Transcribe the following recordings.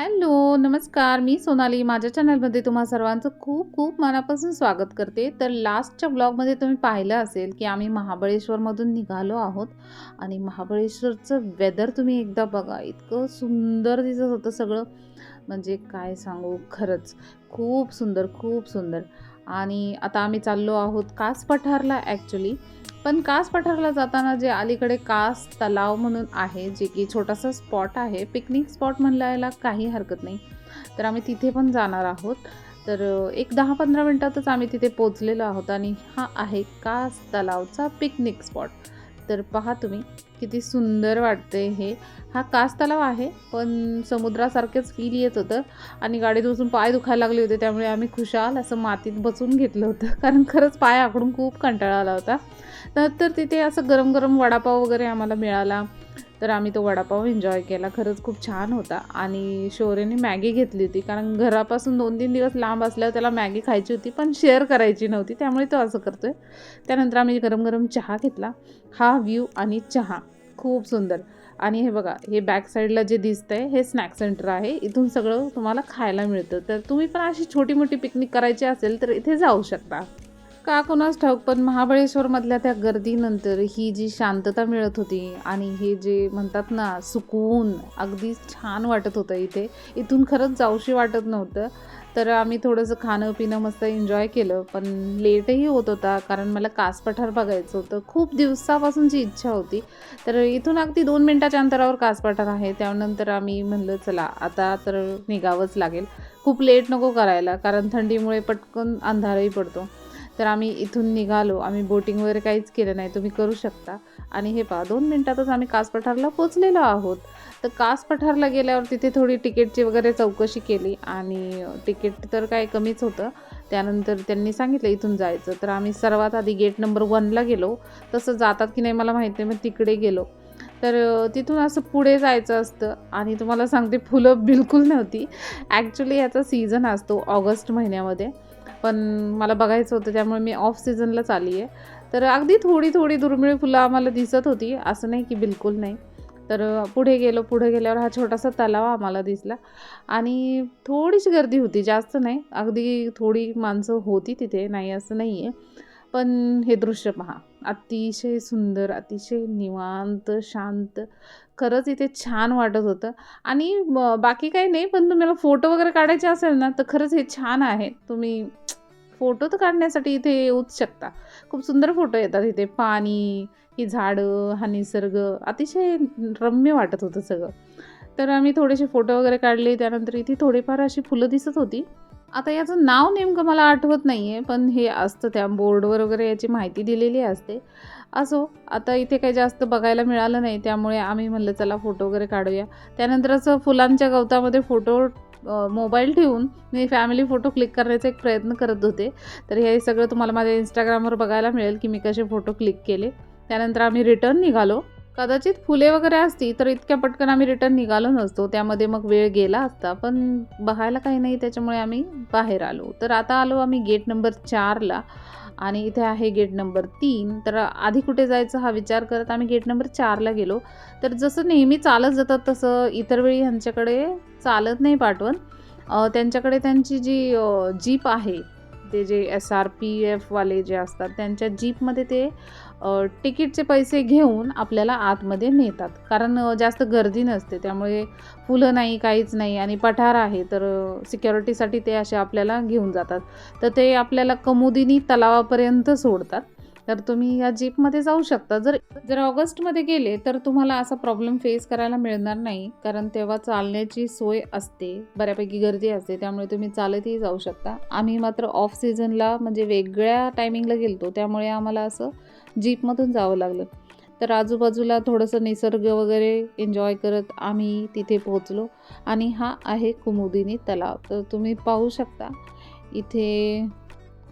Hello नमस्कार. मी सोनाली. माझ्या चॅनलमध्ये तुम्हा सर्वांचं खूप खूप मनापासून स्वागत करते. तर लास्टच्या ब्लॉगमध्ये तुम्ही पाहिलं असेल की आम्ही महाबळेश्वरमधून निघालो आहोत आणि महाबळेश्वरचं वेदर तुम्ही एकदा बघा. इतकं सुंदर दिसत होतं सगळं. म्हणजे काय सांगू? खरंच खूप सुंदर खूप सुंदर. आणि आता आम्ही चाललो आहोत कास पठारला ॲक्च्युली पण कास पठारला जाताना जे अलीकडे कास तलाव म्हणून आहे जे की छोटासा स्पॉट आहे पिकनिक स्पॉट म्हणल्याला काही हरकत नाही. तर आम्ही तिथे पण जाणार आहोत. तर एक दहा पंधरा मिनटातच आम्ही तिथे पोचलेलो आहोत आणि हा आहे कास तलावचा पिकनिक स्पॉट तर पहा तुम्ही. किती सुंदर वाटते हे. हा कास तलाव आहे पण समुद्रासारखेच फील येत होतं आणि गाडीत बसून पाय दुखायला लागले होते त्यामुळे आम्ही खुशाल असं मातीत बसून घेतलं होतं. कारण खरंच पाय आकडून खूप कंटाळा आला होता. नंतर तिथे असं गरम गरम वडापाव वगैरे आम्हाला मिळाला. तर आम्ही तो वडापाव एन्जॉय केला. खरंच खूप छान होता. आणि शौर्यने मॅगी घेतली होती. कारण घरापासून दोन तीन दिवस लांब असल्यावर त्याला मॅगी खायची होती पण शेअर करायची नव्हती. त्यामुळे तो असं करतो आहे त्यानंतर आम्ही गरम गरम चहा घेतला. हा व्ह्यू आणि चहा. खूप सुंदर. आणि हे बघा हे बॅक साईडला जे आहे हे स्नॅक सेंटर आहे. इथून सगळं तुम्हाला खायला मिळतं. तर तुम्ही पण अशी छोटी मोठी पिकनिक करायची असेल तर इथे जाऊ शकता. का कोणास ठाऊक पण महाबळेश्वरमधल्या त्या गर्दीनंतर ही जी शांतता मिळत होती आणि हे जे म्हणतात ना सुकून अगदी छान वाटत होतं इथे. इथून खरंच जाऊशी वाटत नव्हतं. तर आम्ही थोडंसं खाणं पिणं मस्त एन्जॉय केलं. पण लेटही होत होता कारण मला कास पठार बघायचं होतं. खूप दिवसापासूनची इच्छा होती. तर इथून अगदी दोन मिनटाच्या अंतरावर कास पठार आहे. त्यानंतर आम्ही म्हणलं चला आता तर निघावंच लागेल. खूप लेट नको करायला कारण थंडीमुळे पटकन अंधारही पडतो. तर आम्ही इथून निघालो. आम्ही बोटिंग वगैरे काहीच केलं नाही. तुम्ही करू शकता. आणि हे पहा दोन मिनटातच आम्ही कास पठारला पोचलेलो आहोत. तर कास पठारला गेल्यावर तिथे थोडी तिकीटची वगैरे चौकशी केली आणि तिकीट तर काय कमीच होतं. त्यानंतर त्यांनी सांगितलं इथून जायचं. तर आम्ही सर्वात आधी गेट नंबर वनला गेलो. तसं जातात की नाही मला माहीत नाही मग तिकडे गेलो. तर तिथून असं पुढे जायचं असतं. आणि तुम्हाला सांगते फुलं बिलकुल नव्हती. ॲक्च्युली याचा सीझन असतो ऑगस्ट महिन्यामध्ये. पण मला बघायचं होतं त्यामुळे मी ऑफ सीझनलाच आली आहे. तर अगदी थोडी थोडी दुर्मिळ फुलं आम्हाला दिसत होती. असं नाही की बिलकुल नाही. तर पुढे गेलो पुढे गेल्यावर हा छोटासा तलाव आम्हाला दिसला. आणि थोडीशी गर्दी होती जास्त नाही. अगदी थोडी माणसं होती तिथे नाही असं नाही आहे पण हे दृश्य पहा. अतिशय सुंदर अतिशय निवांत शांत. खरंच इथे छान वाटत होतं. आणि ब- बाकी काही नाही पण तुम्हाला फोटो वगैरे काढायचे असेल ना तर खरंच हे छान आहे. तुम्ही फोटो तर काढण्यासाठी इथे येऊच शकता. खूप सुंदर फोटो येतात इथे. पाणी ही झाडं हा निसर्ग. अतिशय रम्य वाटत होतं सगळं. तर आम्ही थोडेसे फोटो वगैरे काढले. त्यानंतर इथे थोडीफार अशी फुलं दिसत होती. आता याचं नाव नेमकं मला आठवत नाही आहे पण हे असतं त्या बोर्डवर वगैरे याची माहिती दिलेली असते. असो आता इथे काही जास्त बघायला मिळालं नाही त्यामुळे आम्ही म्हणलं चला फोटो वगैरे काढूया. त्यानंतर असं फुलांच्या गवतामध्ये फोटो मोबाईल ठेवून मी फॅमिली फोटो क्लिक करण्याचा एक प्रयत्न करत होते. तर हे सगळं तुम्हाला माझ्या इंस्टाग्रामवर बघायला मिळेल की मी कसे फोटो क्लिक केले. त्यानंतर आम्ही रिटर्न निघालो. कदाचित फुले वगैरे असती तर इतक्या पटकन आम्ही रिटर्न निघालो नसतो. त्यामध्ये मग वेळ गेला असता. पण बघायला काही नाही त्याच्यामुळे आम्ही बाहेर आलो. तर आता आलो आम्ही गेट नंबर चारला आणि इथे आहे गेट नंबर तीन. तर आधी कुठे जायचं हा विचार करत आम्ही गेट नंबर चारला गेलो. तर जसं नेहमी चालत जातात तसं इतर वेळी ह्यांच्याकडे चालत नाही पाठवण त्यांच्याकडे त्यांची जी जीप आहे ते जे एस आर पी एफवाले जे असतात त्यांच्या जीपमध्ये ते तिकीटचे पैसे घेऊन आपल्याला आतमध्ये नेतात. कारण जास्त गर्दी नसते. त्यामुळे फुलं नाही काहीच नाही आणि पठार आहे तर सिक्युरिटीसाठी ते असे आपल्याला घेऊन जातात. तर ते आपल्याला कमुदिनी तलावापर्यंत सोडतात. तर तुम्ही या जीपमध्ये जाऊ शकता. जर जर ऑगस्टमध्ये गेले तर तुम्हाला असा प्रॉब्लेम फेस करायला मिळणार नाही. कारण तेव्हा चालण्याची सोय असते. बऱ्यापैकी गर्दी असते. त्यामुळे तुम्ही चालतही जाऊ शकता. आम्ही मात्र ऑफ सीझनला म्हणजे वेगळ्या टायमिंगला गेलतो. त्यामुळे आम्हाला असं जीपमधून जावं लागलं. तर आजूबाजूला थोडंसं निसर्ग वगैरे एन्जॉय करत आम्ही तिथे पोहोचलो. आणि हा आहे कुमुदिनी तलाव. तर तुम्ही पाहू शकता. इथे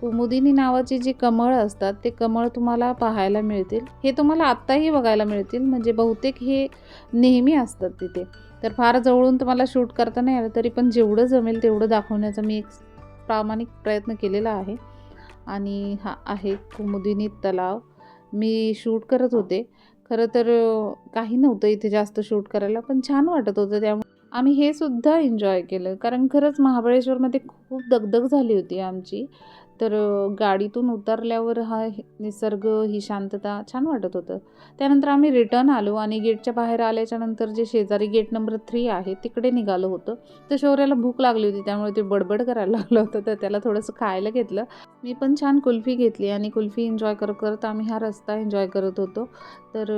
कुमुदिनी नावाची जी कमळ असतात ते कमळ तुम्हाला पाहायला मिळतील. हे तुम्हाला आत्ताही बघायला मिळतील म्हणजे बहुतेक हे नेहमी असतात तिथे. तर फार जवळून तुम्हाला शूट करता नाही आलं तरी पण जेवढं जमेल तेवढं दाखवण्याचा मी एक प्रामाणिक प्रयत्न केलेला आहे. आणि हा आहे कुमुदिनी तलाव. मी शूट करत होते. खरं तर काही नव्हतं इथे जास्त शूट करायला पण छान वाटत होतं त्यामुळे. आम्ही हे सुद्धा एन्जॉय केलं. कारण खरंच महाबळेश्वरमध्ये खूप दगदग झाली होती आमची. तर गाडीतून उतरल्यावर हा निसर्ग ही शांतता छान वाटत होतं. त्यानंतर आम्ही रिटर्न आलो आणि गेटच्या बाहेर आल्याच्यानंतर जे शेजारी गेट नंबर थ्री आहे तिकडे निघालो होतं. तर शौर्याला भूक लागली होती त्यामुळे ते बडबड करायला लागलं होतं तर त्याला थोडंसं खायला घेतलं. मी पण छान कुल्फी घेतली आणि कुल्फी एन्जॉय करत करत आम्ही हा रस्ता एन्जॉय करत होतो. तर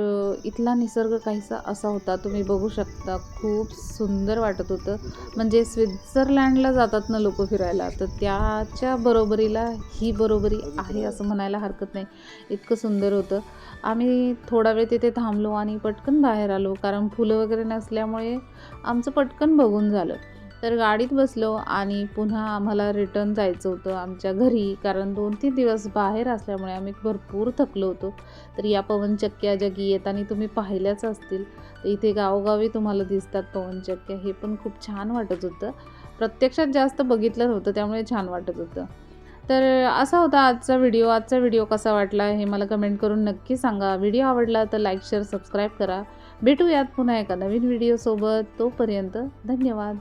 इथला निसर्ग काहीसा असा होता तुम्ही बघू शकता खूप सुंदर वाटत होतं. म्हणजे स्वित्झर्लँडला जातात ना लोक फिरायला तर त्याच्या बरोबरीला ही बरोबरी आहे असं म्हणायला हरकत नाही. इतकं सुंदर होतं. आम्ही थोडा वेळ तिथे थांबलो आणि पटकन बाहेर आलो. कारण फुलं वगैरे नसल्यामुळे आमचं पटकन बघून झालं. तर गाडीत बसलो आणि पुन्हा आम्हाला रिटर्न जायचं होतं आमच्या घरी. कारण दोन तीन दिवस बाहेर असल्यामुळे आम्ही भरपूर थकलो होतो. तर या पवनचक्क्या ज्या की येताना तुम्ही पाहिल्याच असतील. तर इथे गावोगावी तुम्हाला दिसतात पवनचक्क्या हे पण खूप छान वाटत होतं. प्रत्यक्षात जास्त बघितलं नव्हतं त्यामुळे छान वाटत होतं. तर असा होता आजचा व्हिडिओ. आजचा व्हिडिओ कसा वाटला हे मला कमेंट करून नक्की सांगा. व्हिडिओ आवडला तर लाईक शेअर सबस्क्राईब करा. भेटूयात पुन्हा एका नवीन व्हिडिओसोबत तोपर्यंत धन्यवाद.